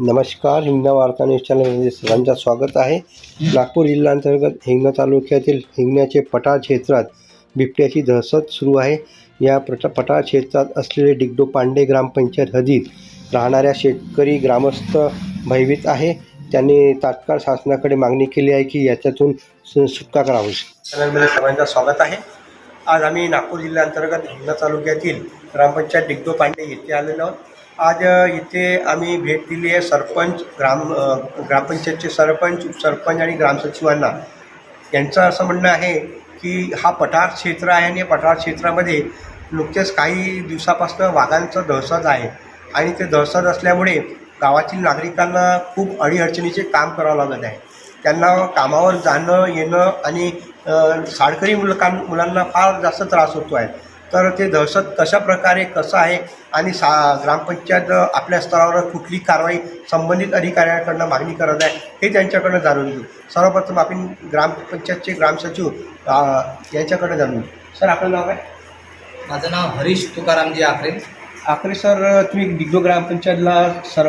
नमस्कार हिंगणा वार्ता न्यूज चॅनलमध्ये सर्वांचं स्वागत आहे. नागपूर जिल्ह्यांतर्गत हिंगणा तालुक्यातील हिंगण्याचे पठार क्षेत्रात बिबट्याची दहशत सुरू आहे. या प्रट पठार क्षेत्रात असलेले डिगडो पांडे ग्रामपंचायत हदीत राहणाऱ्या शेतकरी ग्रामस्थ भयभीत आहे. त्यांनी तात्काळ शासनाकडे मागणी केली आहे की याच्यातून सु- सुटका करावी. चॅनलमध्ये सर्वांचं स्वागत आहे. आज आम्ही नागपूर जिल्ह्याअंतर्गत हिंगणा तालुक्यातील ग्रामपंचायत डिगडो पांडे येथे आलेलो आहोत. आज इथे आम्ही भेट दिली आहे सरपंच ग्राम ग्रामपंचायतचे सरपंच उपसरपंच आणि ग्रामसचिवांना. यांचं असं म्हणणं आहे की हा पठार क्षेत्र आहे आणि या पठार क्षेत्रामध्ये नुकतेच काही दिवसापासून वाघांचं दहशत आहे. आणि ते दहशत असल्यामुळे गावातील नागरिकांना खूप अडीअडचणीचे काम करावं लागत आहे. त्यांना कामावर जाणं येणं आणि अ, शाळकरी मुलकां मुलांना फार जास्त त्रास होतो आहे तर ते दहशत कशा प्रकारे कसं आहे? आणि सा ग्रामपंचायत आपल्या स्तरावर कुठली कारवाई संबंधित अधिकाऱ्यांकडनं मागणी करत आहे हे त्यांच्याकडनं जाणून घेऊ. सर्वप्रथम आपण ग्रामपंचायतचे ग्रामसचिव यांच्याकडे जाणून घेऊ. सर आपलं नाव काय? माझं नाव हरीश तुकारामजी आखरे. आखरे सर तुम्ही दिग्दो ग्रामपंचायतला सर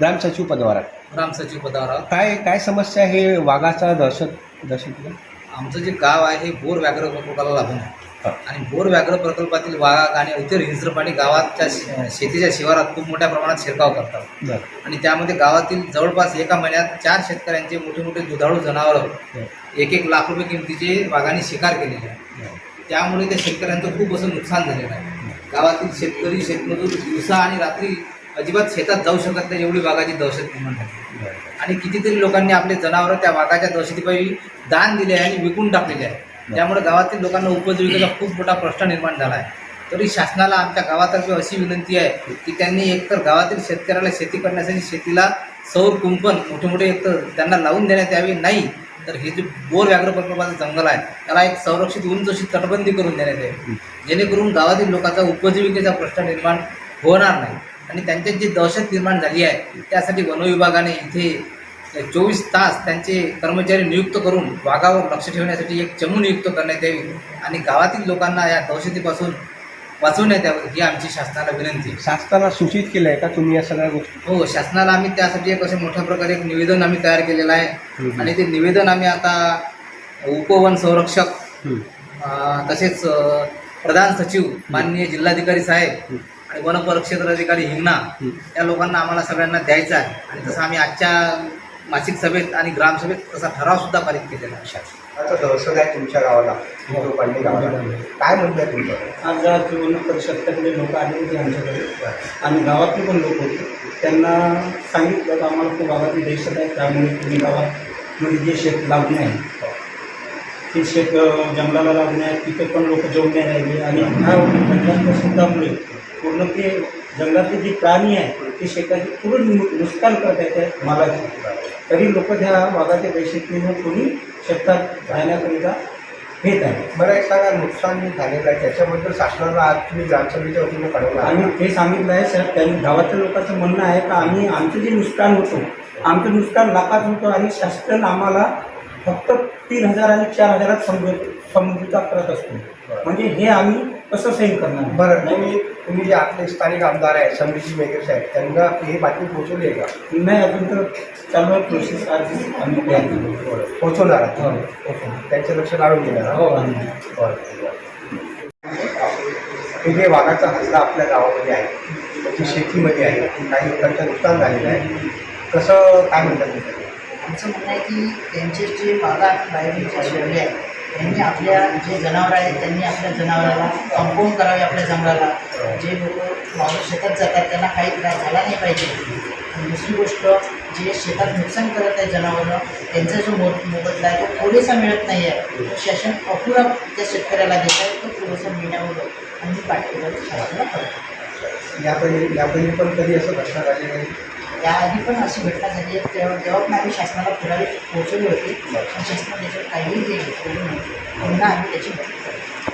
ग्रामसचिव पदावर आहे ग्राम सचिव पदावर आहोत. काय काय समस्या आहे? वाघाचा दहशत दहशत आमचं जे गाव आहे हे बोर व्याघ्र प्रकल्पाला लागून आहे. आणि बोर व्याघ्र प्रकल्पातील वाघ आणि इतर हिंस्र प्राणी गावाच्या शेतीच्या शिवारात खूप मोठ्या प्रमाणात शिरकाव करतात. आणि त्यामध्ये गावातील जवळपास एका महिन्यात चार शेतकऱ्यांचे मोठे मोठे दुधाळू जनावरं एक एक लाख रुपये किमतीचे वाघांनी शिकार केलेले आहे त्यामुळे त्या शेतकऱ्यांचं खूप असं नुकसान झालेलं आहे. गावातील शेतकरी शेतमजूर दिवसा आणि रात्री अजिबात शेतात जाऊ शकत नाही एवढी वाघाची दहशत निर्माण झाली. आणि कितीतरी लोकांनी आपले जनावरं त्या वाघाच्या दहशतीपायी दान दिले आहे आणि विकून टाकलेले आहे. त्यामुळे गावातील लोकांना उपजीविकेचा खूप मोठा प्रश्न निर्माण झाला आहे. तरी शासनाला आमच्या गावातर्फे अशी विनंती आहे की त्यांनी एकतर गावातील शेतकऱ्याला शेती करण्यासाठी शेतीला सौर कुंपण मोठे मोठे एकतर त्यांना लावून देण्यात यावे नाही तर हे जे बोर व्याघ्र प्रकल्पाचं जंगल आहे त्याला एक संरक्षित उंच अशी तटबंदी करून देण्यात यावी. जेणेकरून गावातील लोकांचा उपजीविकेचा प्रश्न निर्माण होणार नाही. आणि त्यांच्यात जी दहशत निर्माण झाली आहे त्यासाठी वनविभागाने इथे चोवीस तास त्यांचे कर्मचारी नियुक्त करून वाघावर लक्ष ठेवण्यासाठी एक चमू नियुक्त करण्यात यावी आणि गावातील लोकांना या दहशतीपासून वाचवण्यात यावं ही आमची शासनाला विनंती. आहे शासनाला सूचित केलं आहे का तुम्ही या सगळ्या गोष्टी? हो शासनाला आम्ही त्यासाठी एक असे मोठ्या प्रकारे एक निवेदन आम्ही तयार केलेलं आहे. आणि ते निवेदन आम्ही आता उपवन संरक्षक तसेच प्रधान सचिव माननीय जिल्हाधिकारी साहेब आणि वनपरिक्षेत्र अधिकारी हिंगणा. या लोकांना आम्हाला सगळ्यांना द्यायचा आहे. आणि तसं आम्ही आजच्या मासिक सभेत आणि ग्रामसभेत तसा ठराव सुद्धा पारित केलेला आहे आता दहशत आहे तुमच्या गावाला दिग्दो पांडे गावाला? काय म्हणताय तुमचं? आज वन परिषदेतले लोक आले होते आमच्याकडे आणि गावातले पण लोक होते त्यांना सांगितलं की आम्हाला खूप गावातली दहशत आहे त्यामुळे तुम्ही गावात मध्ये जे शेत लागणे आहे ते शेत अ, जंगलाला लागणे आहे तिथे पण लोक नाही राहिले आणि ह्या शब्दामुळे पूर्ण ते जंगलातले जे प्राणी आहे ते शेताचे पूर्ण नु- नुकसान करत आहेत त्या मालाचे तरी लोक त्या वाघाच्या दहशतीनं कोणी शेतात राहण्याकरिता घेत आहे मला एक सांगा नुकसान झालेलं आहे त्याच्याबद्दल शासनाला आज तुम्ही ग्रामसभेच्या वतीने कळवलं आणि ते सांगितलं आहे सर त्यांनी गावातल्या लोकांचं म्हणणं आहे का आम्ही आमचं जे नुकसान होतं आमचं नुकसान लाखात होतं आणि शासन आम्हाला फक्त तीन हजार आणि चार हजारात समज समजुता करत असतो. म्हणजे हे आम्ही कसं सहन करणार? बरं तुम्ही तुम्ही जे आपले स्थानिक आमदार आहेत समिती मेकर साहेब त्यांना हे बातमी पोहोचवली आहे का? नाही अजून तर चालू आहे प्रोसेस आज आम्ही तयार केली. पोहोचवणार आहे. हो. त्यांचे लक्ष लागून घेणार हो आम्ही. हे जे वाघाचा हल्ला आपल्या गावामध्ये आहे त्याची शेतीमध्ये आहे काही लोकांचं नुकसान झालेलं आहे. कसं काय म्हणतात तुम्ही? आमचं म्हणणं आहे की त्यांचे जे बागा बाहेरचे सोडले आहेत त्यांनी आपल्या जे जनावरं आहेत त्यांनी आपल्या जनावराला कंपाऊंड करावे आपल्या जंगलाला जे लोक माणूस शेतात जातात त्यांना काही त्रास झाला नाही पाहिजे. दुसरी गोष्ट जे शेतात नुकसान करत आहे जनावरं त्यांचा जो मो मोबदला आहे तो पुरेसा मिळत नाही आहे. तो शासन अपुरा त्या शेतकऱ्याला देत आहे तो पुरेसा मिळण्यावर आम्ही पाठपुरावा शासनाला करतो यापैकी यापैकी पण कधी असं घटना झाली नाही? याआधी पण अशी घटना झाली आहे. तेव्हा तेव्हा पण आम्ही शासनाला पुरावे पोहोचवले होते. शासनाने त्याच्यावर काहीही घेतलेलं नव्हतं पुन्हा आम्ही त्याची मदत करतो